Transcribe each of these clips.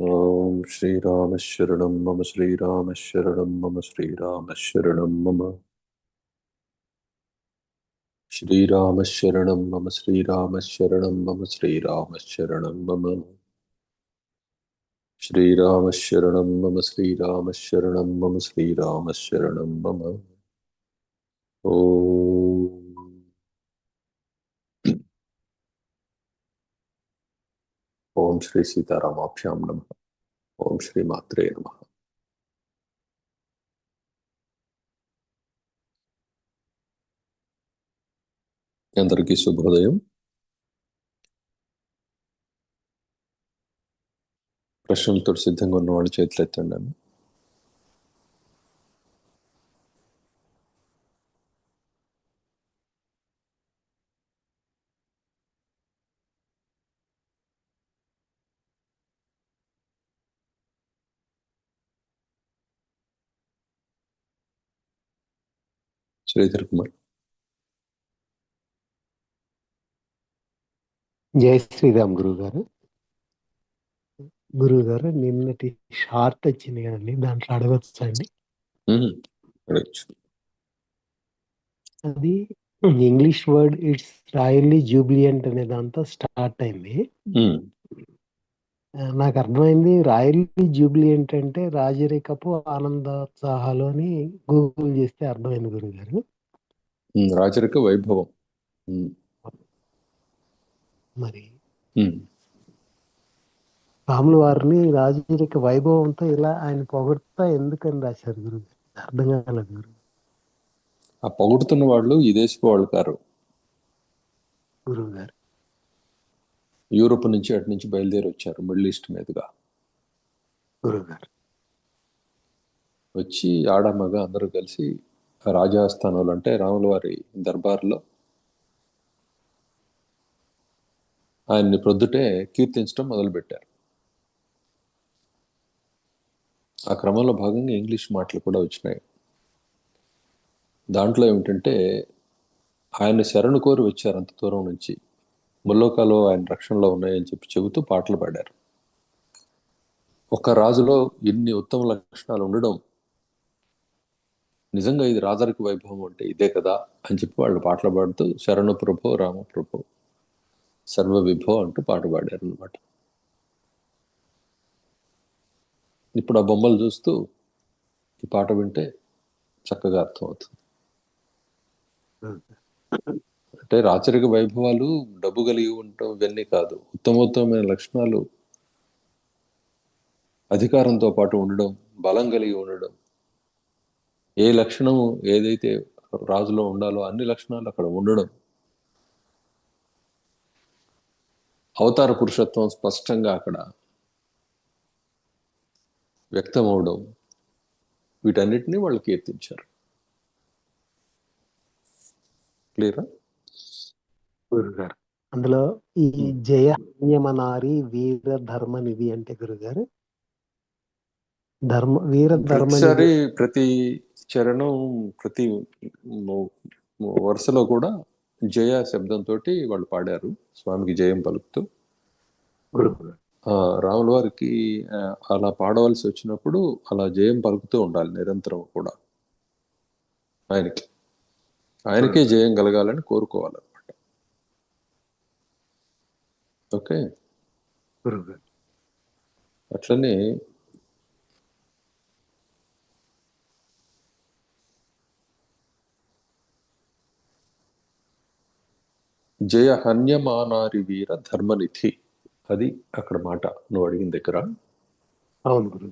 ॐ श्रीरामशरणं मम श्रीरामशरणं मम श्रीरामशरणं मम। श्रीरामशरणं मम श्रीरामशरणं मम श्रीरामशरणं मम। श्रीरामशरणं मम श्रीरामशरणं मम श्रीरामशरणं मम। ॐ శ్రీ సీతారామాభ్యాం నమ. ఓం శ్రీ మాత్రే నమ. అందరికీ శుభోదయం. ప్రశ్నలతో సిద్ధంగా ఉన్న వాళ్ళు చేతులు ఎత్తండి శ్రీధర్ కుమార్. జై శ్రీరామ్ గురువు గారు గురువు గారు నిన్నటి షార్ట్ వచ్చింది కదండి దాంట్లో అడగచ్చు అండి. అడగచ్చు. అది English word it's royally jubilant అనే దాంతో స్టార్ట్ అయింది. నాకు అర్థమైంది రాయల్లీ జూబ్లియంట్ అంటే రాజరికపు ఆనందోత్సాహాలు అని గూగుల్ చేస్తే అర్థమైంది గురువు గారు మ్మ్. రాజరిక వైభవం. మరి. రాముల వారిని రాజరిక వైభవంతో ఇలా ఆయన పొగడ్తా ఎందుకని రాశారు గురువు గారు అర్థం కాలేదు గురువు ఆ పొగుడుతున్న వాళ్ళు ఈ దేశపు వాళ్ళు కారు గురువు గారు యూరోప్ నుంచి అటు నుంచి బయలుదేరి వచ్చారు మిడిల్ ఈస్ట్ మీదుగా. వచ్చి ఆడ మగ అందరూ కలిసి రాజాస్థానంలో అంటే రాముల వారి దర్బార్లో ఆయన్ని ప్రొద్దుటే కీర్తించడం మొదలుపెట్టారు. ఆ క్రమంలో భాగంగా ఇంగ్లీష్ మాటలు కూడా వచ్చినాయి. దాంట్లో ఏమిటంటే ఆయన శరణు కోరి వచ్చారు అంత దూరం నుంచి. ముల్లోకాలు ఆయన రక్షణలో ఉన్నాయని చెప్పి చెబుతూ పాటలు పాడారు. ఒక రాజులో ఇన్ని ఉత్తమ లక్షణాలు ఉండడం నిజంగా ఇది రాజరిక వైభవం అంటే ఇదే కదా అని చెప్పి వాళ్ళు పాటలు పాడుతూ శరణు ప్రభో రామ ప్రభో సర్వ విభో అంటూ పాట పాడారు అనమాట ఇప్పుడు ఆ బొమ్మలు చూస్తూ ఈ పాట వింటే చక్కగా అర్థమవుతుంది. అంటే రాచరిక వైభవాలు డబ్బు కలిగి ఉండటం ఇవన్నీ కాదు. ఉత్తమోత్తమైన లక్షణాలు అధికారంతో పాటు ఉండడం బలం కలిగి ఉండడం. ఏ లక్షణము ఏదైతే రాజులో ఉండాలో అన్ని లక్షణాలు అక్కడ ఉండడం. అవతార పురుషత్వం స్పష్టంగా అక్కడ వ్యక్తమవడం. వీటన్నిటిని వాళ్ళు కీర్తించారు. క్లియరా? గురుగారు అందులో ఈ జయ హన్యమనారి వీర ధర్మ నిధి అంటే గురుగారు. ధర్మ వీర ధర్మ ప్రతి చరణం ప్రతి వరుసలో కూడా జయ శబ్దంతో వాళ్ళు పాడారు. స్వామికి జయం పలుకుతూ. గురుగారు ఆ, రాముల వారికి అలా పాడవలసి వచ్చినప్పుడు అలా జయం పలుకుతూ ఉండాలి నిరంతరం కూడా. ఆయనకి. ఆయనకే జయం కలగాలని కోరుకోవాలన్నమాట ఓకే. గురుగారు అట్లనే జయ హన్యమానారి వీర ధర్మనిధి. అది అక్కడ మాట నువ్వు అడిగిన దగ్గర అవును గురు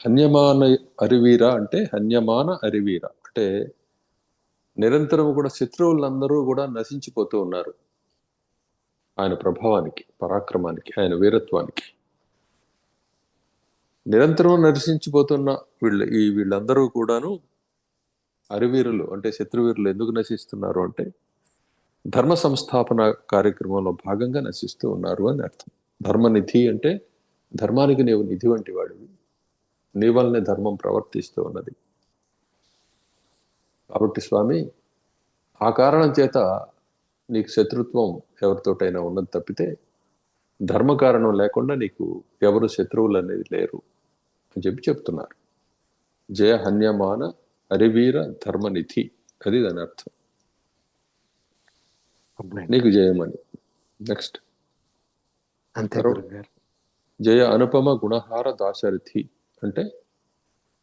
హన్యమాన అరివీర అంటే హన్యమాన అరివీర. అంటే నిరంతరం కూడా శత్రువులందరూ కూడా నశించిపోతూ ఉన్నారు. ఆయన ప్రభావానికి పరాక్రమానికి ఆయన వీరత్వానికి. నిరంతరం నశించిపోతున్న వీళ్ళ ఈ వీళ్ళందరూ కూడాను అరివీరులు అంటే శత్రువీరులు ఎందుకు నశిస్తున్నారు అంటే ధర్మ సంస్థాపన కార్యక్రమంలో భాగంగా నశిస్తూ ఉన్నారు అని అర్థం. ధర్మనిధి అంటే ధర్మానికి నీవు నిధి వంటి వాడివి. నీ వల్లనే ధర్మం ప్రవర్తిస్తూ ఉన్నది. కాబట్టి స్వామి ఆ కారణం చేత నీకు శత్రుత్వం ఎవరితోటైనా ఉన్నది తప్పితే ధర్మ కారణం లేకుండా నీకు ఎవరు శత్రువులు అనేది లేరు అని చెప్పి చెప్తున్నారు. జయ హన్యమాన హరివీర ధర్మనిధి అది దాని అర్థం. నీకు జయమని నెక్స్ట్ జయ అనుపమ గుణహార దాశరథి అంటే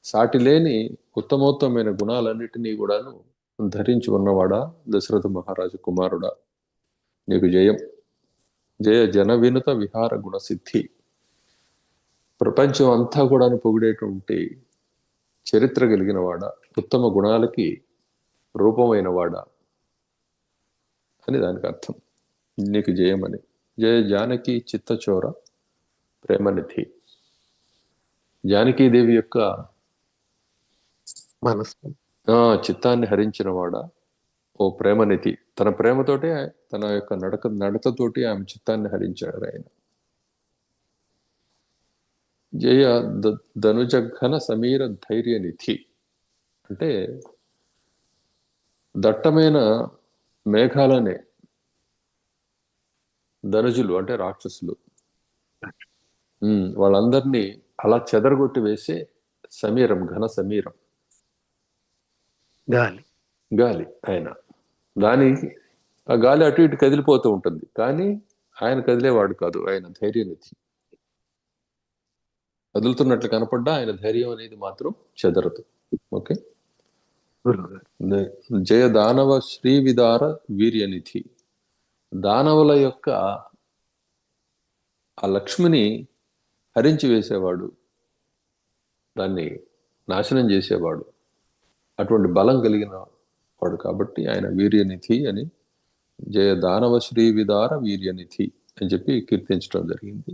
సాటి లేని ఉత్తమోత్తమైన గుణాలన్నిటినీ కూడాను ధరించి ఉన్నవాడా? దశరథ మహారాజు కుమారుడా. నీకు జయం. జయ జన వినుత విహార గుణసిద్ధి. ప్రపంచం అంతా కూడా పొగిడేటువంటి చరిత్ర కలిగిన వాడా ఉత్తమ గుణాలకి రూపమైన వాడా అని దానికి అర్థం. నీకు జయమని. జయ జానకి చిత్తచోర ప్రేమనిధి. జానకీదేవి యొక్క మనసు చిత్తాన్ని హరించిన వాడా ఓ ప్రేమనిధి. తన ప్రేమతోటే తన యొక్క నడక నడతతోటి ఆమె చిత్తాన్ని హరించాడు ఆయన. జయ ద- ధనుజఘన సమీర ధైర్య నిధి. అంటే దట్టమైన మేఘాలనే ధనుజులు అంటే రాక్షసులు. ఉమ్, వాళ్ళందరినీ అలా చెదరగొట్టి వేసే సమీరం ఘన సమీరం. గాలి. గాలి ఆయన. దాని ఆ గాలి అటు ఇటు కదిలిపోతూ ఉంటుంది. కానీ ఆయన కదిలేవాడు కాదు. ఆయన ధైర్యనిధి కదులుతున్నట్లు కనపడ్డా ఆయన ధైర్యం అనేది మాత్రం చెదరదు. ఓకే? జయ దానవ శ్రీ విదార వీర్యనిధి. దానవుల యొక్క ఆ లక్ష్మిని హరించి వేసేవాడు. దాన్ని నాశనం చేసేవాడు. అటువంటి బలం కలిగిన వాడు కాబట్టి ఆయన వీర్యనిధి అని జయ దానవ శ్రీ విదార వీర్యనిధి అని చెప్పి కీర్తించడం జరిగింది.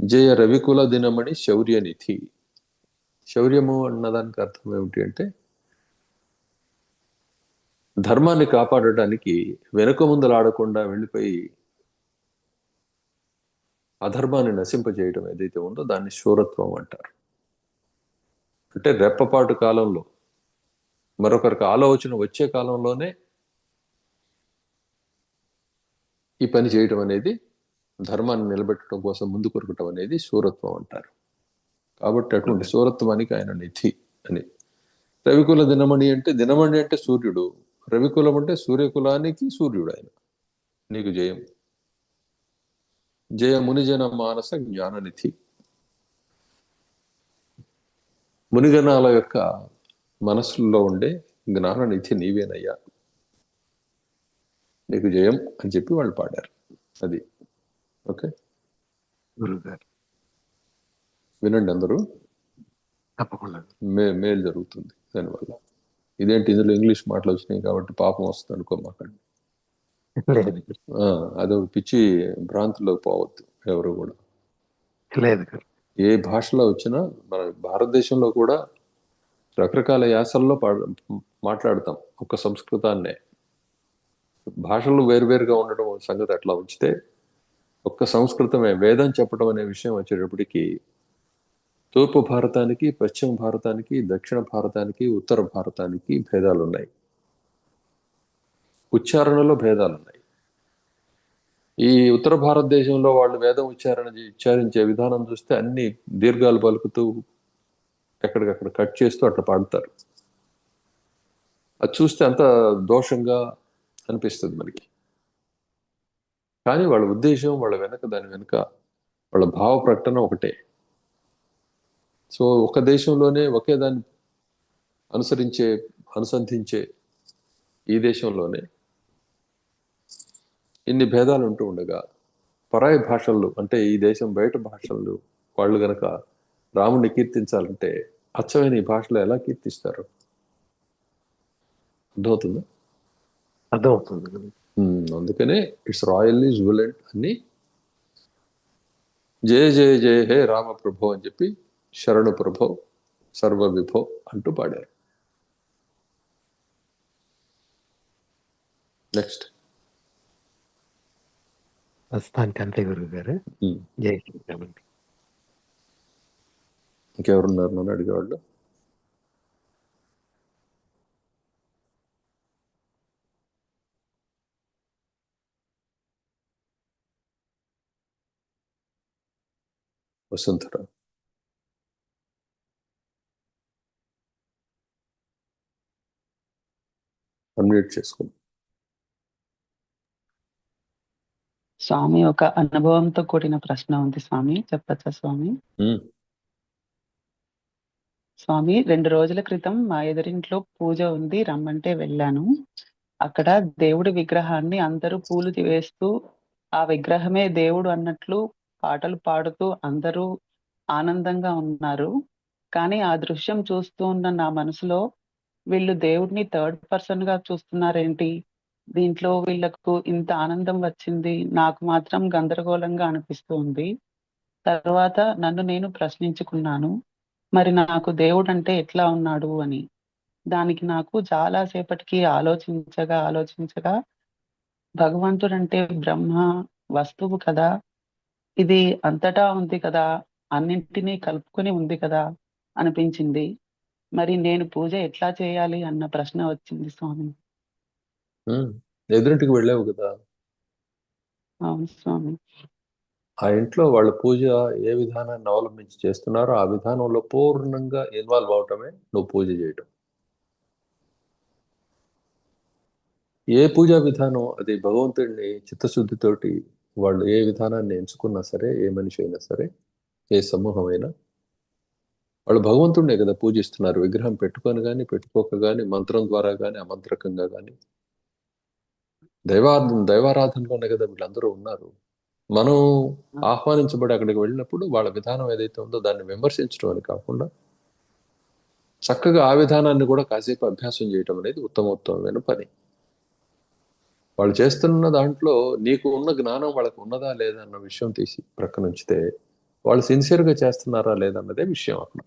జయ రవికుల దినమణి శౌర్యనిధి. శౌర్యము అన్నదానికి అర్థం ఏమిటి అంటే ధర్మాన్ని కాపాడటానికి వెనుక ముందలాడకుండా వెళ్ళిపోయి అధర్మాన్ని నశింపజేయడం ఏదైతే ఉందో దాన్ని శూరత్వం అంటారు. అంటే రెప్పపాటు కాలంలో మరొకరికి ఆలోచన వచ్చే కాలంలోనే ఈ పని చేయడం అనేది ధర్మాన్ని నిలబెట్టడం కోసం ముందు కొరకటం అనేది శూరత్వం అంటారు. కాబట్టి అటువంటి శూరత్వానికి ఆయన నిధి అని. రవికుల దినమణి అంటే దినమణి అంటే సూర్యుడు. రవికులం అంటే సూర్యకులానికి సూర్యుడు ఆయన. నీకు జయం. జయ మునిజన మానస జ్ఞాననిధి మునిగణాల యొక్క మనసుల్లో ఉండే జ్ఞాననిధి నీవేనయ్యా. నీకు జయం అని చెప్పి వాళ్ళు పాడారు. అది. ఓకే? గురుగారు. వినండి అందరూ. తప్పకుండా. మే మేలు జరుగుతుంది. దానివల్ల ఇదేంటి ఇందులో ఇంగ్లీష్ మాటలు వచ్చినాయి కాబట్టి పాపం వస్తుంది గురు. ఆ, అదొక పిచ్చి భ్రాంతిలోకి పోవద్దు ఎవరు కూడా. లేదు. ఏ భాషలో వచ్చినా మన భారతదేశంలో కూడా రకరకాల యాసల్లో పాడ- మాట్లాడతాం ఒక సంస్కృతాన్నే. భాషలు వేరువేరుగా ఉండడం ఒక సంగతి అట్లా ఉంచితే ఒక్క సంస్కృతమే వేదం చెప్పడం అనే విషయం వచ్చేటప్పటికి తూర్పు భారతానికి పశ్చిమ భారతానికి దక్షిణ భారతానికి ఉత్తర భారతానికి భేదాలు ఉన్నాయి ఉచ్చారణలో భేదాలు ఉన్నాయి ఈ ఉత్తర భారతదేశంలో వాళ్ళు వేదం ఉచ్చారణ ఉచ్చారించే విధానం చూస్తే అన్ని దీర్ఘాలు పలుకుతూ ఎక్కడికక్కడ కట్ చేస్తూ అట్లా పాడతారు. అది చూస్తే అంత దోషంగా అనిపిస్తుంది మనకి. కానీ వాళ్ళ ఉద్దేశం వాళ్ళ వెనక దాని వెనుక వాళ్ళ భావ ప్రకటన ఒకటే. సో ఒక దేశంలోనే ఒకే దాన్ని అనుసరించే అనుసంధించే ఈ దేశంలోనే ఇన్ని భేదాలు ఉంటూ ఉండగా పరాయి భాషలు అంటే ఈ దేశం బయట భాషలు వాళ్ళు గనక రాముడిని కీర్తించాలంటే అచ్చమైన ఈ భాషలో ఎలా కీర్తిస్తారు? అర్థమవుతుందా? అర్థమవుతుంది. అందుకనే ఇట్స్ రాయల్లీ జువలెంట్ అని జయ జయ జయ హే రామ ప్రభో అని చెప్పి శరణు ప్రభో సర్వ విభో అంటూ పాడారు. నెక్స్ట్ ప్రస్తుతానికి అంతే గురువు గారు జై శ్రీరామ్ ఇంకెవరున్నారు నన్ను అడిగేవాళ్ళు? వసుంధర అన్మ్యూట్ చేసుకుని స్వామి ఒక అనుభవంతో కూడిన ప్రశ్న ఉంది స్వామి. చెప్పచ్చా స్వామి? స్వామి రెండు రోజుల క్రితం మా ఎదురింట్లో పూజ ఉంది రమ్మంటే వెళ్ళాను. అక్కడ దేవుడి విగ్రహాన్ని అందరూ పూలు వేస్తూ ఆ విగ్రహమే దేవుడు అన్నట్లు పాటలు పాడుతూ అందరూ ఆనందంగా ఉన్నారు. కానీ ఆ దృశ్యం చూస్తూ ఉన్న నా మనసులో వీళ్ళు దేవుడిని థర్డ్ పర్సన్గా చూస్తున్నారేంటి? దీంట్లో వీళ్ళకు ఇంత ఆనందం వచ్చింది నాకు మాత్రం గందరగోళంగా అనిపిస్తుంది తర్వాత నన్ను నేను ప్రశ్నించుకున్నాను. మరి నాకు దేవుడు అంటే ఎట్లా ఉన్నాడు అని. దానికి నాకు చాలా సేపటికి ఆలోచించగా ఆలోచించగా భగవంతుడు అంటే బ్రహ్మ వస్తువు కదా. ఇది అంతటా ఉంది కదా. అన్నింటినీ కలుపుకొని ఉంది కదా అనిపించింది. మరి నేను పూజ ఎట్లా చేయాలి అన్న ప్రశ్న వచ్చింది స్వామి. ఎదురింటికి వెళ్ళావు కదా. అవును స్వామి. ఆ ఇంట్లో వాళ్ళ పూజ ఏ విధానాన్ని అవలంబించి చేస్తున్నారో ఆ విధానంలో పూర్ణంగా ఇన్వాల్వ్ అవటమే నువ్వు పూజ చేయటం. ఏ పూజా విధానం అది భగవంతుడిని చిత్తశుద్ధితోటి వాళ్ళు ఏ విధానాన్ని ఎంచుకున్నా సరే ఏ మనిషి అయినా సరే ఏ సమూహం అయినా వాళ్ళు భగవంతుడినే కదా పూజిస్తున్నారు. విగ్రహం పెట్టుకొని కానీ పెట్టుకోక కానీ మంత్రం ద్వారా కానీ అమంత్రకంగా కానీ దైవార్థం దైవారాధనలోనే కదా వీళ్ళందరూ ఉన్నారు. మనం ఆహ్వానించబడి అక్కడికి వెళ్ళినప్పుడు వాళ్ళ విధానం ఏదైతే ఉందో దాన్ని విమర్శించడం అని కాకుండా చక్కగా ఆ విధానాన్ని కూడా కాసేపు అభ్యాసం చేయటం అనేది ఉత్తమోత్తమైన పని. వాళ్ళు చేస్తున్న దాంట్లో నీకు ఉన్న జ్ఞానం వాళ్ళకు ఉన్నదా లేదా అన్న విషయం తీసి ప్రక్కన ఉంచితే వాళ్ళు సిన్సియర్గా చేస్తున్నారా లేదన్నదే విషయం అక్కడ.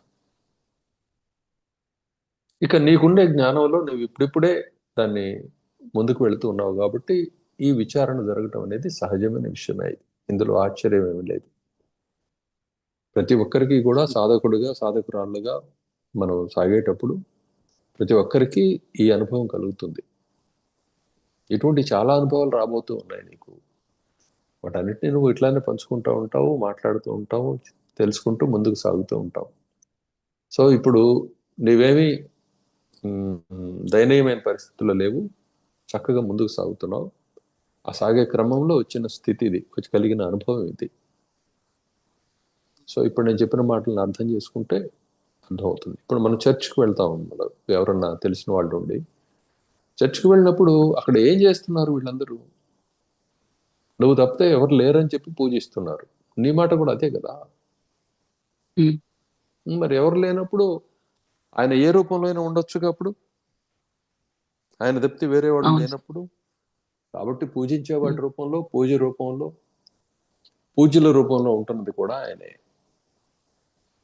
ఇక నీకుండే జ్ఞానంలో నువ్వు ఇప్పుడిప్పుడే దాన్ని ముందుకు వెళుతూ ఉన్నావు కాబట్టి ఈ విచారణ జరగటం అనేది సహజమైన విషయమే ఇది. ఇందులో ఆశ్చర్యం ఏమి లేదు. ప్రతి ఒక్కరికి కూడా సాధకుడుగా సాధకురాళ్ళుగా మనం సాగేటప్పుడు ప్రతి ఒక్కరికి ఈ అనుభవం కలుగుతుంది. ఇటువంటి చాలా అనుభవాలు రాబోతూ ఉన్నాయి నీకు. వాటన్నిటిని నువ్వు ఇట్లానే పంచుకుంటూ ఉంటావు మాట్లాడుతూ ఉంటావు తెలుసుకుంటూ ముందుకు సాగుతూ ఉంటావు. సో ఇప్పుడు నువ్వేమి దయనీయమైన పరిస్థితుల్లో లేవు. చక్కగా ముందుకు సాగుతున్నావు. ఆ సాగే క్రమంలో వచ్చిన స్థితి ఇది. వచ్చి కలిగిన అనుభవం ఇది. సో ఇప్పుడు నేను చెప్పిన మాటలను అర్థం చేసుకుంటే అర్థమవుతుంది. ఇప్పుడు మనం చర్చ్కి వెళ్తాం మనం ఎవరన్నా తెలిసిన వాళ్ళు ఉండి. చర్చ్కి వెళ్ళినప్పుడు అక్కడ ఏం చేస్తున్నారు వీళ్ళందరూ? నువ్వు తప్పితే ఎవరు లేరని చెప్పి పూజిస్తున్నారు. నీ మాట కూడా అదే కదా. మరి ఎవరు లేనప్పుడు ఆయన ఏ రూపంలో అయినా ఉండొచ్చుగా అప్పుడు? ఆయన తప్పితే అవును. లేనప్పుడు? కాబట్టి పూజించే వాడి రూపంలో పూజ రూపంలో పూజ్యుల రూపంలో ఉంటున్నది కూడా ఆయనే.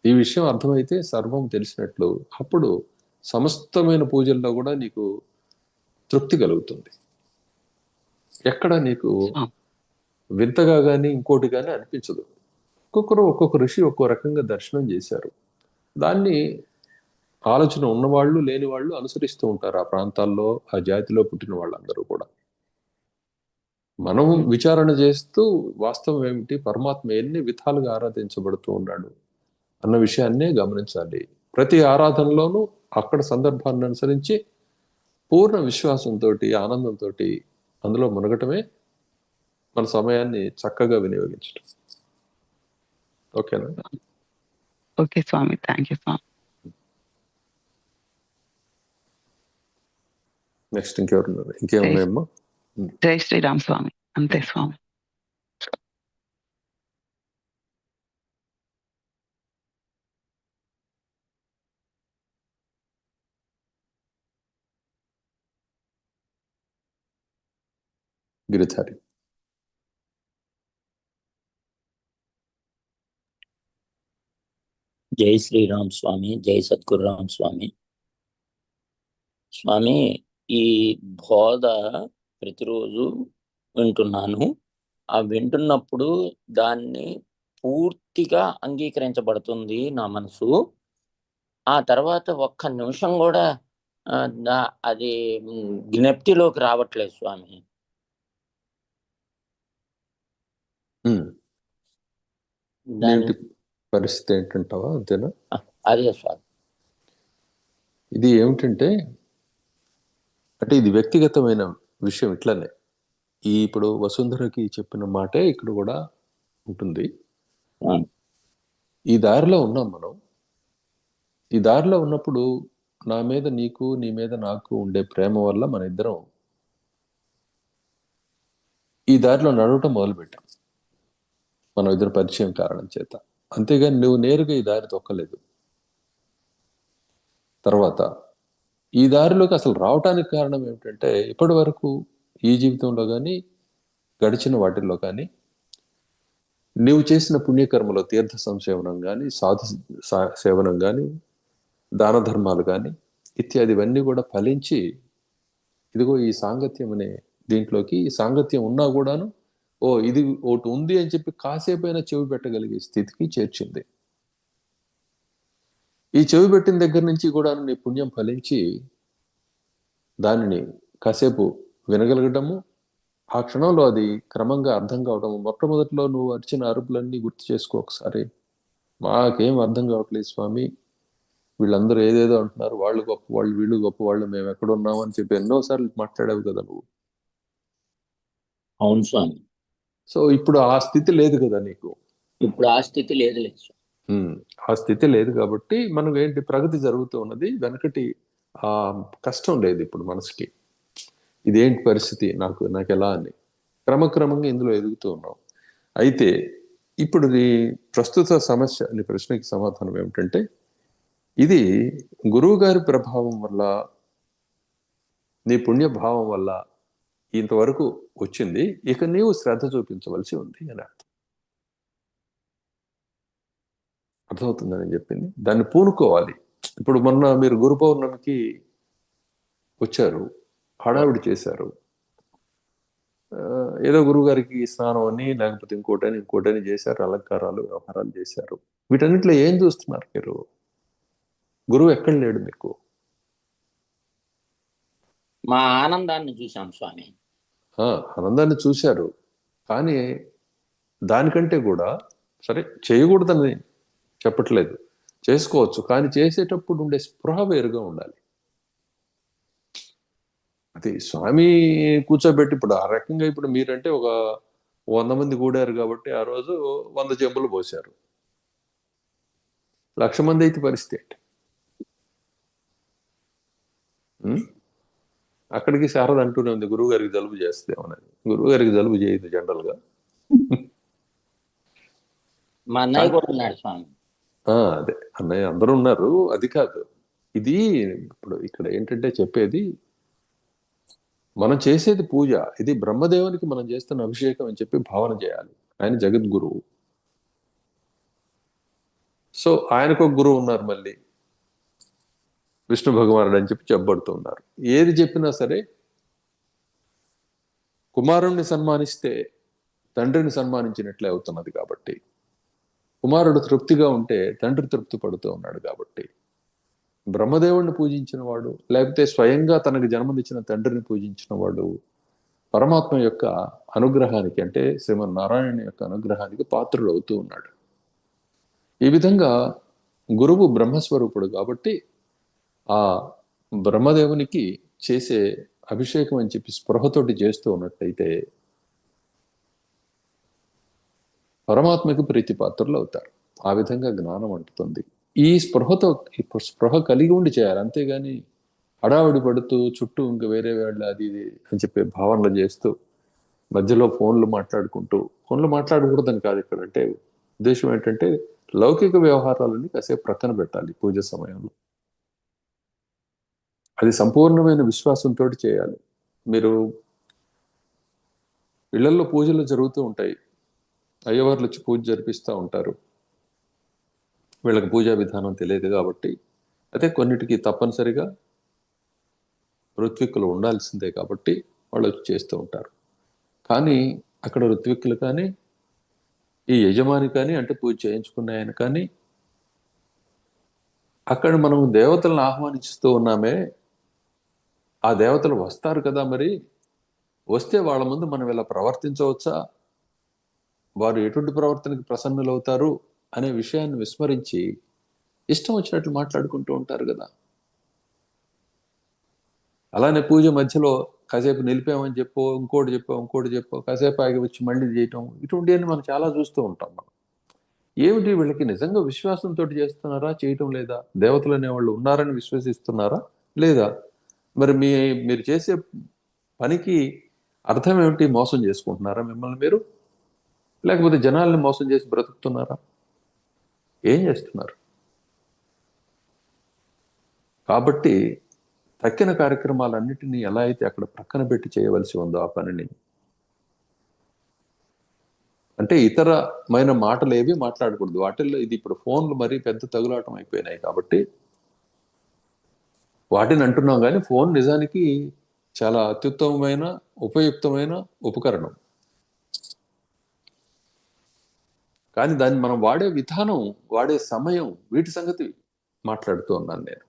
ఈ విషయం అర్థమైతే సర్వం తెలిసినట్లు. అప్పుడు సమస్తమైన పూజల్లో కూడా నీకు తృప్తి కలుగుతుంది. ఎక్కడ నీకు. వింతగా కానీ ఇంకోటి కానీ అనిపించదు. ఒక్కొక్కరు ఒక్కొక్క ఋషి ఒక్కో రకంగా దర్శనం చేశారు. దాన్ని ఆలోచన ఉన్నవాళ్ళు లేని వాళ్ళు అనుసరిస్తూ ఉంటారు ఆ ప్రాంతాల్లో ఆ జాతిలో పుట్టిన వాళ్ళందరూ కూడా. మనం విచారణ చేస్తూ వాస్తవం ఏమిటి? పరమాత్మ ఎన్ని విధాలుగా ఆరాధించబడుతూ ఉన్నాడు అన్న విషయాన్నే గమనించాలి. ప్రతి ఆరాధనలోనూ అక్కడ సందర్భాన్ని అనుసరించి పూర్ణ విశ్వాసంతో ఆనందంతో అందులో మునగటమే మన సమయాన్ని చక్కగా వినియోగించడం ఓకేనా? ఓకే స్వామి థ్యాంక్ యూ స్వామి. నెక్స్ట్ ఇంకెవరున్నారు? ఇంకేమున్నాయమ్మా? జై శ్రీరామ్ స్వామి అంతే స్వామి గిరిధారి జై శ్రీరామ్ స్వామి జై సద్గురురామ్ స్వామి స్వామి ఈ బోధ ప్రతిరోజు వింటున్నాను. ఆ వింటున్నప్పుడు దాన్ని పూర్తిగా అంగీకరించబడుతుంది నా మనసు. ఆ తర్వాత ఒక్క నిమిషం కూడా అది జ్ఞప్తిలోకి రావట్లేదు స్వామి. పరిస్థితి ఏంటంటావా అంతేనా? అదే స్వామి. ఇది ఏమిటంటే అంటే ఇది వ్యక్తిగతమైన విషయం ఇట్లనే. ఈ ఇప్పుడు వసుంధరకి చెప్పిన మాటే ఇక్కడ కూడా ఉంటుంది. ఈ దారిలో ఉన్నాం మనం. ఈ దారిలో ఉన్నప్పుడు నా మీద నీకు నీ మీద నాకు ఉండే ప్రేమ వల్ల మన ఇద్దరం ఈ దారిలో నడవటం మొదలుపెట్టాం. మనం ఇద్దరు పరిచయం కారణం చేత. అంతేగాని నువ్వు నేరుగా ఈ దారి తొక్కలేదు. తర్వాత ఈ దారిలోకి అసలు రావటానికి కారణం ఏమిటంటే ఇప్పటి వరకు ఈ జీవితంలో కానీ గడిచిన వాటిల్లో కానీ నీవు చేసిన పుణ్యకర్మలో తీర్థ సంసేవనం కానీ సాధు సా- సేవనం కానీ దాన ధర్మాలు కానీ ఇత్యాది ఇవన్నీ కూడా ఫలించి ఇదిగో ఈ సాంగత్యం అనే దీంట్లోకి ఈ సాంగత్యం ఉన్నా కూడాను ఓ ఇది ఒకటి ఉంది అని చెప్పి కాసేపైనా చెవి పెట్టగలిగే స్థితికి చేర్చింది. ఈ చెవి పెట్టిన దగ్గర నుంచి కూడా నీ పుణ్యం ఫలించి దానిని కాసేపు వినగలగటము. ఆ క్షణంలో అది క్రమంగా అర్థం కావడం మొట్టమొదటిలో నువ్వు అరిచిన అరుపులన్నీ గుర్తు చేసుకో ఒకసారి. మాకేం అర్థం కావట్లేదు స్వామి. వీళ్ళందరూ ఏదేదో అంటున్నారు. వాళ్ళు గొప్ప వాళ్ళు వీళ్ళు గొప్ప వాళ్ళు మేము ఎక్కడ ఉన్నాం అని చెప్పి ఎన్నోసార్లు మాట్లాడావు కదా నువ్వు. అవును స్వామి. సో ఇప్పుడు ఆ స్థితి లేదు కదా నీకు. ఇప్పుడు ఆ స్థితి లేదు లేదు ఆ స్థితి లేదు కాబట్టి మనకు ఏంటి ప్రగతి జరుగుతూ ఉన్నది వెనకటి ఆ కష్టం లేదు ఇప్పుడు మనసుకి. ఇదేంటి పరిస్థితి? నాకు నాకు ఎలా అని. క్రమక్రమంగా ఇందులో ఎదుగుతూ ఉన్నాం. అయితే ఇప్పుడు ప్రస్తుత సమస్య నీ ప్రశ్నకి సమాధానం ఏమిటంటే ఇది గురువుగారి ప్రభావం వల్ల నీ పుణ్యభావం వల్ల ఇంతవరకు వచ్చింది. ఇక నీవు శ్రద్ధ చూపించవలసి ఉంది అని అర్థం. అర్థమవుతుందని చెప్పింది? దాన్ని పూనుకోవాలి. ఇప్పుడు మొన్న మీరు గురు పౌర్ణమికి వచ్చారు హడావిడి చేశారు. ఏదో గురువు గారికి స్నానం అని లేకపోతే ఇంకోటని ఇంకోటని చేశారు అలంకారాలు వ్యవహారాలు చేశారు. వీటన్నిటిలో ఏం చూస్తున్నారు మీరు? గురువు ఎక్కడ లేడు మీకు? మా ఆనందాన్ని చూశాం స్వామి. ఆనందాన్ని చూశారు. కానీ దానికంటే కూడా సరే చేయకూడదని చెప్పట్లేదు. చేసుకోవచ్చు. కానీ చేసేటప్పుడు ఉండే స్పృహ వేరుగా ఉండాలి. అది స్వామి కూర్చోబెట్టి ఇప్పుడు ఆ రకంగా ఇప్పుడు మీరంటే ఒక వంద మంది కూడారు కాబట్టి ఆ రోజు వంద చెంబులు పోశారు. లక్ష మంది అయితే పరిస్థితి ఏంటి? అక్కడికి శారద అంటూనే ఉంది గురువు గారికి జలుబు చేస్తేమన్నది గురువు గారికి జలుబు చేయదు జనరల్గా మా అన్నయ్య కూడా ఉన్నాడు స్వామి. అదే. అన్నయ్య అందరూ ఉన్నారు. అది కాదు. ఇది ఇప్పుడు ఇక్కడ ఏంటంటే చెప్పేది మనం చేసేది పూజ. ఇది బ్రహ్మదేవునికి మనం చేస్తున్న అభిషేకం అని చెప్పి భావన చేయాలి. ఆయన జగద్గురువు. సో ఆయనకు ఒక గురువు ఉన్నారు మళ్ళీ. విష్ణు భగవానుడు అని చెప్పి చెప్పబడుతున్నారు ఏది చెప్పినా సరే కుమారుణ్ణి సన్మానిస్తే తండ్రిని సన్మానించినట్లే అవుతున్నది కాబట్టి. కుమారుడు తృప్తిగా ఉంటే తండ్రి తృప్తి పడుతూ ఉన్నాడు కాబట్టి. బ్రహ్మదేవుణ్ణి పూజించిన వాడు లేకపోతే స్వయంగా తనకు జన్మనిచ్చిన తండ్రిని పూజించిన వాడు పరమాత్మ యొక్క అనుగ్రహానికి అంటే శ్రీమన్నారాయణ యొక్క అనుగ్రహానికి పాత్రుడు అవుతూ ఉన్నాడు. ఈ విధంగా గురువు బ్రహ్మస్వరూపుడు కాబట్టి ఆ బ్రహ్మదేవునికి చేసే అభిషేకం అని చెప్పి స్పృహతోటి చేస్తూ ఉన్నట్టయితే పరమాత్మకి ప్రీతి పాత్రలు అవుతారు. ఆ విధంగా జ్ఞానం అంటుతుంది. ఈ స్పృహతో స్పృహ కలిగి ఉండి చేయాలి. అంతేగాని హడావిడి పడుతూ చుట్టూ ఇంకా వేరే వాళ్ళు అది ఇది అని చెప్పే భావనలు చేస్తూ మధ్యలో ఫోన్లు మాట్లాడుకుంటూ ఫోన్లు మాట్లాడకూడదని కాదు ఇక్కడ. అంటే ఉద్దేశం ఏంటంటే లౌకిక వ్యవహారాలని కాసేపు ప్రక్కన పెట్టాలి పూజ సమయంలో. అది సంపూర్ణమైన విశ్వాసంతో చేయాలి. మీరు ఇళ్ళలో పూజలు జరుగుతూ ఉంటాయి. అయ్యవార్లు వచ్చి పూజ జరిపిస్తూ ఉంటారు. వీళ్ళకి పూజా విధానం తెలియదు కాబట్టి. అయితే కొన్నిటికి తప్పనిసరిగా ఋత్విక్కులు ఉండాల్సిందే కాబట్టి వాళ్ళు వచ్చి చేస్తూ ఉంటారు. కానీ అక్కడ ఋత్విక్కులు కానీ ఈ యజమాని కానీ అంటే పూజ చేయించుకున్న ఆయన కానీ అక్కడ మనం దేవతలను ఆహ్వానిస్తూ ఉన్నామే ఆ దేవతలు వస్తారు కదా మరి? వస్తే వాళ్ళ ముందు మనం ఇలా ప్రవర్తించవచ్చా? వారు ఎటువంటి ప్రవర్తనకి ప్రసన్నులవుతారు అనే విషయాన్ని విస్మరించి ఇష్టం వచ్చినట్లు మాట్లాడుకుంటూ ఉంటారు కదా. అలానే పూజ మధ్యలో కాసేపు నిలిపామని చెప్పో ఇంకోటి చెప్పో ఇంకోటి చెప్పో కాసేపు ఆగి వచ్చి మళ్ళీ చేయటం ఇటువంటివన్నీ మనం చాలా చూస్తూ ఉంటాం మనం. ఏమిటి వీళ్ళకి నిజంగా విశ్వాసంతో చేస్తున్నారా చేయటం లేదా? దేవతలు అనేవాళ్ళు ఉన్నారని విశ్వసిస్తున్నారా? లేదా? మరి మీ మీరు చేసే పనికి అర్థం ఏమిటి? మోసం చేసుకుంటున్నారా మిమ్మల్ని మీరు? లేకపోతే జనాల్ని మోసం చేసి బ్రతుకుతున్నారా? ఏం చేస్తున్నారు? కాబట్టి తక్కిన కార్యక్రమాలన్నిటినీ ఎలా అయితే అక్కడ ప్రక్కన పెట్టి చేయవలసి ఉందో ఆ పనిని. అంటే ఇతరమైన మాటలు ఏవి మాట్లాడకూడదు. వాటిల్లో ఇది ఇప్పుడు ఫోన్లు మరీ పెద్ద తగులాటం అయిపోయినాయి కాబట్టి వాటిని అంటున్నాం కానీ ఫోన్ నిజానికి చాలా అత్యుత్తమమైన ఉపయుక్తమైన ఉపకరణం. కానీ దాన్ని మనం వాడే విధానం వాడే సమయం వీటి సంగతి మాట్లాడుతూ ఉన్నాను నేను.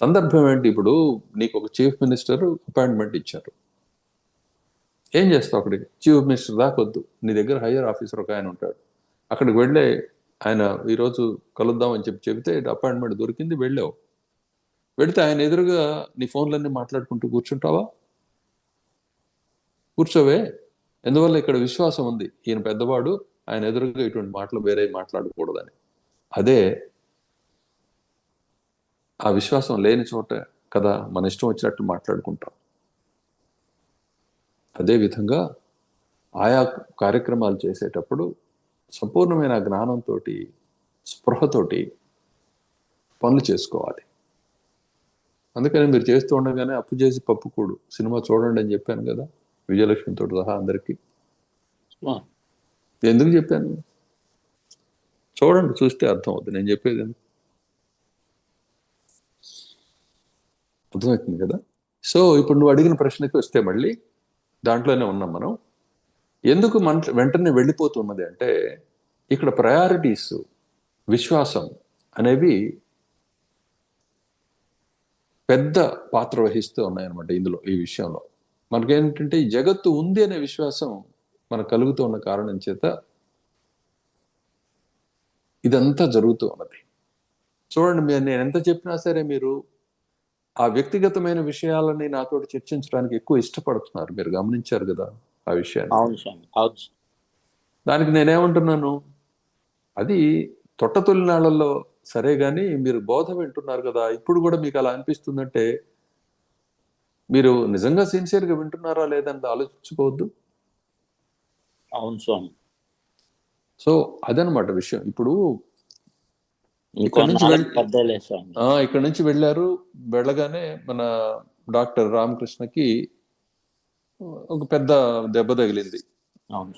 సందర్భం ఏంటి? ఇప్పుడు నీకు ఒక చీఫ్ మినిస్టర్ అపాయింట్మెంట్ ఇచ్చారు. ఏం చేస్తావు అక్కడికి? చీఫ్ మినిస్టర్ దాకా వద్దు నీ దగ్గర హయ్యర్ ఆఫీసర్ ఒక ఆయన ఉంటాడు. అక్కడికి వెళ్ళే ఆయన ఈరోజు కలుద్దాం అని చెప్పి చెబితే అపాయింట్మెంట్ దొరికింది వెళ్ళావు. వెళితే ఆయన ఎదురుగా నీ ఫోన్లన్నీ మాట్లాడుకుంటూ కూర్చుంటావా? కూర్చోవే. ఎందువల్ల ఇక్కడ విశ్వాసం ఉంది? ఈయన పెద్దవాడు ఆయన ఎదురుగా ఇటువంటి మాటలు వేరే మాట్లాడకూడదని. అదే ఆ విశ్వాసం లేని చోట కదా మన ఇష్టం వచ్చినట్టు మాట్లాడుకుంటాం. అదే విధంగా ఆయా కార్యక్రమాలు చేసేటప్పుడు సంపూర్ణమైన జ్ఞానంతో స్పృహతోటి పనులు చేసుకోవాలి. అందుకని మీరు చేస్తూ ఉండగానే అప్పు చేసి పప్పుకూడు సినిమా చూడండి అని చెప్పాను కదా విజయలక్ష్మితో సహా అందరికీ. ఎందుకు చెప్పాను? చూడండి చూస్తే అర్థం అవుతుంది నేను చెప్పేది అర్థమవుతుంది కదా? సో ఇప్పుడు నువ్వు అడిగిన ప్రశ్నకి వస్తే మళ్ళీ దాంట్లోనే ఉన్నాం మనం. ఎందుకు మన వెంటనే వెళ్ళిపోతున్నది అంటే ఇక్కడ ప్రయారిటీస్ విశ్వాసం అనేవి పెద్ద పాత్ర వహిస్తూ ఉన్నాయన్నమాట ఇందులో ఈ విషయంలో. మనకేంటంటే ఈ జగత్తు ఉంది అనే విశ్వాసం మనకు కలుగుతూ ఉన్న కారణం చేత ఇదంతా జరుగుతూ ఉన్నది. చూడండి మీరు నేను ఎంత చెప్పినా సరే మీరు ఆ వ్యక్తిగతమైన విషయాలని నాతోటి చర్చించడానికి ఎక్కువ ఇష్టపడుతున్నారు. మీరు గమనించారు కదా ఆ విషయాన్ని. దానికి నేనేమంటున్నాను? అది తొట్ట తొలినాళ్ళలో సరే గాని మీరు బోధ వింటున్నారు కదా ఇప్పుడు కూడా మీకు అలా అనిపిస్తుందంటే మీరు నిజంగా సిన్సియర్గా వింటున్నారా లేదని ఆలోచించుకోవద్దు. అవును స్వామి. సో అదనమాట విషయం. ఇప్పుడు ఇంకో ఇక్కడ నుంచి ఇక్కడ వెళ్ళారు వెళ్ళగానే మన డాక్టర్ రామకృష్ణకి ఒక పెద్ద దెబ్బ తగిలింది. అవును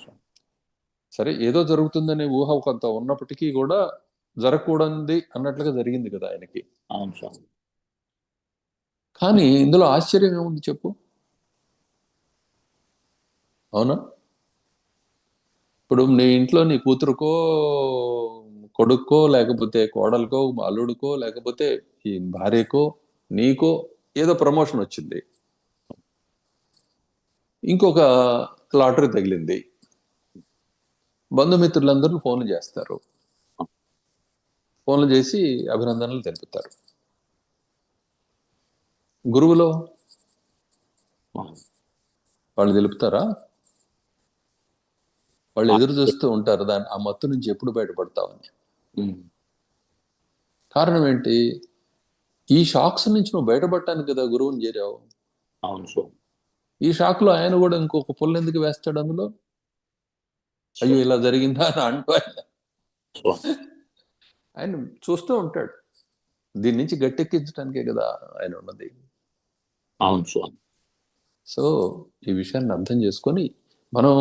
సరే ఏదో జరుగుతుందనే ఊహ కొంత ఉన్నప్పటికీ కూడా జరగకూడదు అన్నట్లుగా జరిగింది కదా ఆయనకి. అవును స్వామి. కానీ ఇందులో ఆశ్చర్యం ఏముంది చెప్పు? అవునా? ఇప్పుడు నీ ఇంట్లో నీ కూతురుకో కొడుక్కో లేకపోతే కోడలకో అల్లుడికో లేకపోతే ఈ భార్యకో నీకో ఏదో ప్రమోషన్ వచ్చింది. ఇంకొక లాటరీ తగిలింది. బంధుమిత్రులందరూ ఫోన్లు చేస్తారు. ఫోన్లు చేసి అభినందనలు తెలుపుతారు. గురువులో? వాళ్ళు తెలుపుతారా? వాళ్ళు ఎదురు చూస్తూ ఉంటారు. దాని ఆ మత్తు నుంచి ఎప్పుడు బయటపడతావని. కారణం ఏంటి? ఈ షాక్స్ నుంచి నువ్వు బయటపడటానికి కదా గురువుని చేరావు. అవును స్వామి ఈ షాక్లో ఆయన కూడా ఇంకొక పుల్ల ఎందుకు వేస్తాడు అందులో? అయ్యో ఇలా జరిగిందా అని అంటూ ఆయన. ఆయన చూస్తూ ఉంటాడు. దీని నుంచి గట్టెక్కించడానికే కదా ఆయన ఉన్నది. అవును స్వామి సో ఈ విషయాన్ని అర్థం చేసుకొని మనం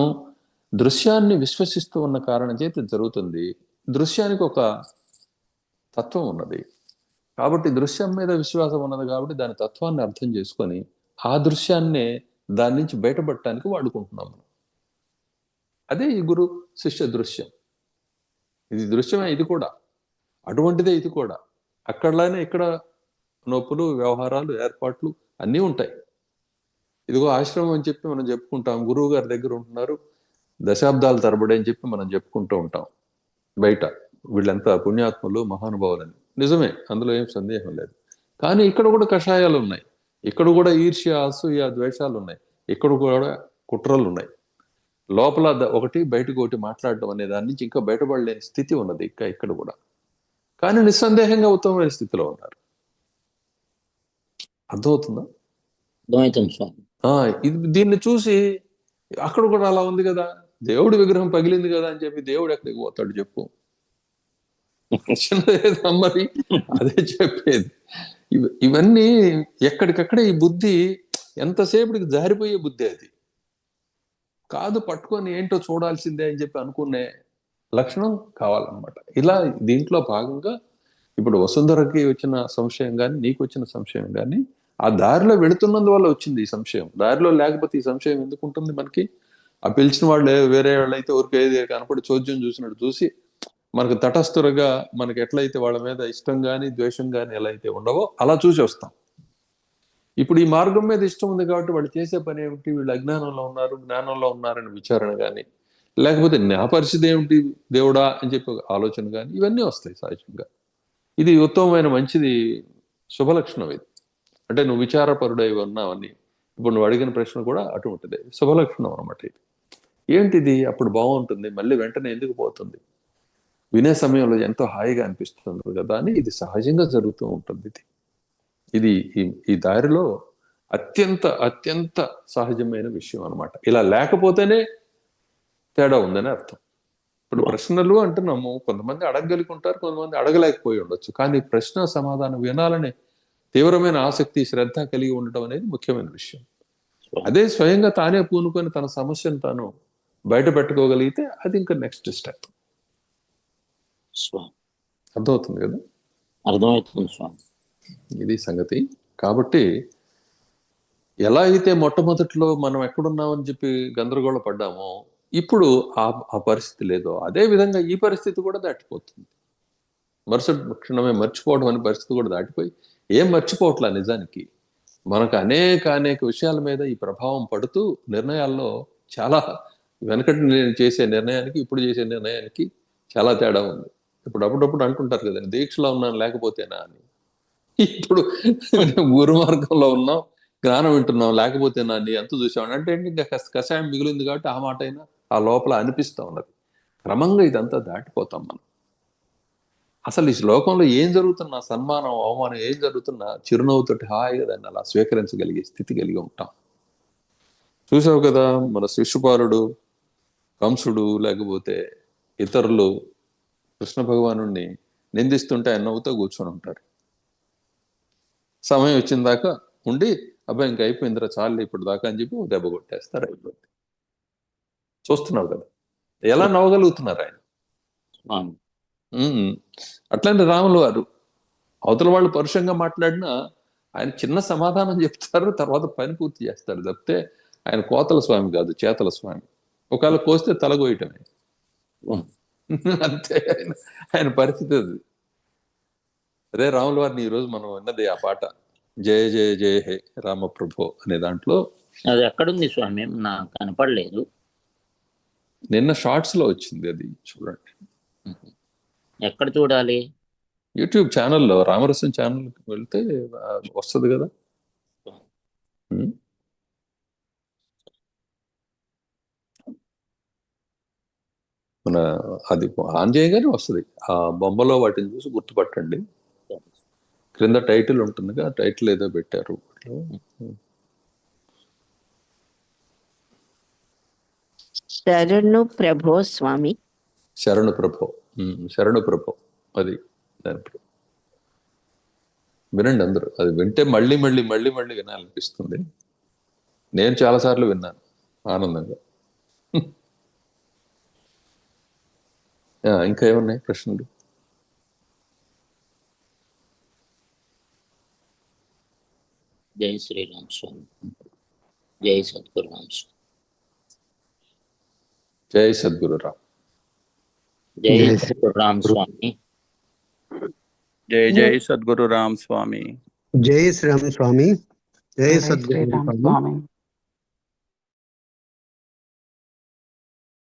దృశ్యాన్ని విశ్వసిస్తూ ఉన్న కారణం చేత జరుగుతుంది. దృశ్యానికి ఒక తత్వం ఉన్నది. కాబట్టి దృశ్యం మీద విశ్వాసం ఉన్నది కాబట్టి దాని తత్వాన్ని అర్థం చేసుకొని ఆ దృశ్యాన్నే దాని నుంచి బయటపడటానికి వాడుకుంటున్నాం మనం. అదే ఈ గురు శిష్య దృశ్యం. ఇది దృశ్యమే ఇది కూడా. అటువంటిదే ఇది కూడా. అక్కడలానే ఇక్కడ నొప్పులు వ్యవహారాలు ఏర్పాట్లు అన్నీ ఉంటాయి. ఇదిగో ఆశ్రమం అని చెప్పి మనం చెప్పుకుంటాం. గురువు గారి దగ్గర ఉంటున్నారు. దశాబ్దాల తరబడి అని చెప్పి మనం చెప్పుకుంటూ ఉంటాం. బయట వీళ్ళంతా పుణ్యాత్ములు మహానుభావులని. నిజమే అందులో ఏం సందేహం లేదు. కానీ ఇక్కడ కూడా కషాయాలు ఉన్నాయి. ఇక్కడ కూడా ఈర్ష్య అసూయ ద్వేషాలు ఉన్నాయి. ఇక్కడ కూడా కుట్రలు ఉన్నాయి. లోపల ఒకటి బయటకు ఒకటి మాట్లాడడం అనే దాని నుంచి ఇంకా బయటపడలేని స్థితి ఉన్నది ఇంకా ఇక్కడ కూడా. కానీ నిస్సందేహంగా ఉత్తమమైన స్థితిలో ఉన్నారు. అర్థమవుతుందా? అర్థమవుతుంది స్వామి. ఆ, ఇది దీన్ని చూసి అక్కడ కూడా అలా ఉంది కదా. దేవుడి విగ్రహం పగిలింది కదా అని చెప్పి దేవుడు ఎక్కడికి పోతాడు చెప్పు. మరి అదే చెప్పేది. ఇవన్నీ ఎక్కడికక్కడ ఈ బుద్ధి ఎంతసేపటికి జారిపోయే బుద్ధి అది. కాదు పట్టుకొని ఏంటో చూడాల్సిందే అని చెప్పి అనుకునే లక్షణం కావాలన్నమాట. ఇలా దీంట్లో భాగంగా ఇప్పుడు వసుంధరకి వచ్చిన సంశయం కానీ నీకు వచ్చిన సంశయం కానీ ఆ దారిలో వెళుతున్నందువల్ల వచ్చింది ఈ సంశయం. దారిలో లేకపోతే ఈ సంశయం ఎందుకు ఉంటుంది మనకి? ఆ పిలిచిన వాళ్ళు వేరే వాళ్ళు అయితే ఊరికేది కనపడి చోద్యం చూసినట్టు చూసి మనకు తటస్థురగా మనకి ఎట్లయితే వాళ్ళ మీద ఇష్టం కానీ ద్వేషం కానీ ఎలా అయితే ఉండవో అలా చూసి వస్తాం. ఇప్పుడు ఈ మార్గం మీద ఇష్టం ఉంది కాబట్టి వాళ్ళు చేసే పని ఏమిటి? వీళ్ళు అజ్ఞానంలో ఉన్నారు జ్ఞానంలో ఉన్నారని విచారణ కానీ లేకపోతే నా పరిస్థితి ఏమిటి దేవుడా అని చెప్పి ఒక ఆలోచన కానీ ఇవన్నీ వస్తాయి సహజంగా ఇది ఉత్తమమైన మంచిది శుభలక్షణం ఇది. అంటే నువ్వు విచారపరుడై ఉన్నావని ఇప్పుడు నువ్వు అడిగిన ప్రశ్న కూడా అటువంటిదే శుభలక్షణం అనమాట ఇది. ఏంటిది? అప్పుడు బాగుంటుంది. మళ్ళీ వెంటనే ఎందుకు పోతుంది? వినే సమయంలో ఎంతో హాయిగా అనిపిస్తుంది కదా అని ఇది సహజంగా జరుగుతూ ఉంటుంది ఇది. ఇది ఈ- ఈ దారిలో అత్యంత అత్యంత సహజమైన విషయం అనమాట ఇలా లేకపోతేనే తేడా ఉందని అర్థం. ఇప్పుడు ప్రశ్నలు అంటున్నాము. కొంతమంది అడగగలుగుంటారు కొంతమంది అడగలేకపోయి ఉండొచ్చు. కానీ ప్రశ్న సమాధానం వినాలనే తీవ్రమైన ఆసక్తి శ్రద్ధ కలిగి ఉండటం అనేది ముఖ్యమైన విషయం. అదే స్వయంగా తానే పూనుకొని తన సమస్యను తాను బయట పెట్టుకోగలిగితే అది ఇంకా నెక్స్ట్ స్టెప్ స్వామి. అర్థమవుతుంది కదా? అర్థమవుతుంది స్వామి. ఇది సంగతి. కాబట్టి ఎలా అయితే మొట్టమొదట్లో మనం ఎక్కడున్నామని చెప్పి గందరగోళ పడ్డామో ఇప్పుడు ఆ ఆ పరిస్థితి లేదు అదే విధంగా ఈ పరిస్థితి కూడా దాటిపోతుంది. మరుసటి క్షణమే మర్చిపోవడం అనే పరిస్థితి కూడా దాటిపోయి ఏం మర్చిపోవట్లా నిజానికి? మనకు అనేక అనేక విషయాల మీద ఈ ప్రభావం పడుతూ నిర్ణయాల్లో చాలా వెనకటి నేను చేసే నిర్ణయానికి ఇప్పుడు చేసే నిర్ణయానికి చాలా తేడా ఉంది. ఇప్పుడు అప్పుడప్పుడు అంటుంటారు కదా దీక్షలో ఉన్నాను లేకపోతేనా అని. ఇప్పుడు గురు మార్గంలో ఉన్నాం జ్ఞానం వింటున్నాం లేకపోతే అని ఎంత చూసాం అంటే ఏంటి ఇంకా కషాయం మిగిలింది కాబట్టి ఆ మాట అయినా ఆ లోపల అనిపిస్తా ఉన్నది. క్రమంగా ఇదంతా దాటిపోతాం మనం. అసలు ఈ శ్లోకంలో ఏం జరుగుతున్నా సన్మానం అవమానం ఏం జరుగుతున్నా చిరునవ్వుతోటి హాయిగా దాన్ని అలా స్వీకరించగలిగే స్థితి కలిగి ఉంటాం. చూసావు కదా మన శిశుపాలుడు కంసుడు లేకపోతే ఇతరులు కృష్ణ భగవాను నిందిస్తుంటే ఆయన నవ్వుతూ కూర్చొని ఉంటారు. సమయం వచ్చిన దాకా ఉండి అబ్బాయి ఇంకా అయిపోయిందిరా చాలు ఇప్పుడు దాకా అని చెప్పి దెబ్బ కొట్టేస్తారు అయిపోయింది చూస్తున్నావు కదా. ఎలా నవ్వగలుగుతున్నారు ఆయన. అట్లాంటి రాములు వారు. అవతల వాళ్ళు పరుషంగా మాట్లాడినా ఆయన చిన్న సమాధానం చెప్తారు తర్వాత పని పూర్తి చేస్తారు. తప్పితే ఆయన కోతల స్వామి కాదు చేతల స్వామి. ఒకవేళ కోస్తే తలగోయటమే. అంతే ఆయన ఆయన పరిస్థితి అది. అదే రాముల వారిని ఈరోజు మనం విన్నది ఆ పాట జయ జయ జయ హే రామప్రభో అనే దాంట్లో. అది ఎక్కడుంది స్వామి? నాకు కనపడలేదు. నిన్న షార్ట్స్లో వచ్చింది అది చూడండి. ఎక్కడ చూడాలి? యూట్యూబ్ ఛానల్లో రామరసం ఛానల్ వెళ్తే వస్తుంది కదా. మన అది ఆన్ చేయగానే వస్తుంది. ఆ బొమ్మలో వాటిని చూసి గుర్తుపట్టండి. క్రింద టైటిల్ ఉంటుందిగా ఆ టైటిల్ ఏదో పెట్టారు. శరణు ప్రభో స్వామి. శరణు ప్రభో. శరణు ప్రభో. అది దాని. వినండి అందరూ. అది వింటే మళ్ళీ మళ్ళీ మళ్ళీ మళ్ళీ వినాలనిపిస్తుంది. నేను చాలాసార్లు విన్నాను ఆనందంగా. ఇంకా ఏమున్నాయి ప్రశ్నలు జై శ్రీరామ్ స్వామి జై సద్గురు రామ్ స్వామి జై సద్గురు రామ్ జై జై సద్గురు రామ్ స్వామి జై జై సద్గురు రామ్ స్వామి జై శ్రీరామ్ స్వామి జై జై సద్గురు శ్రీరామ్ స్వామి స్వామి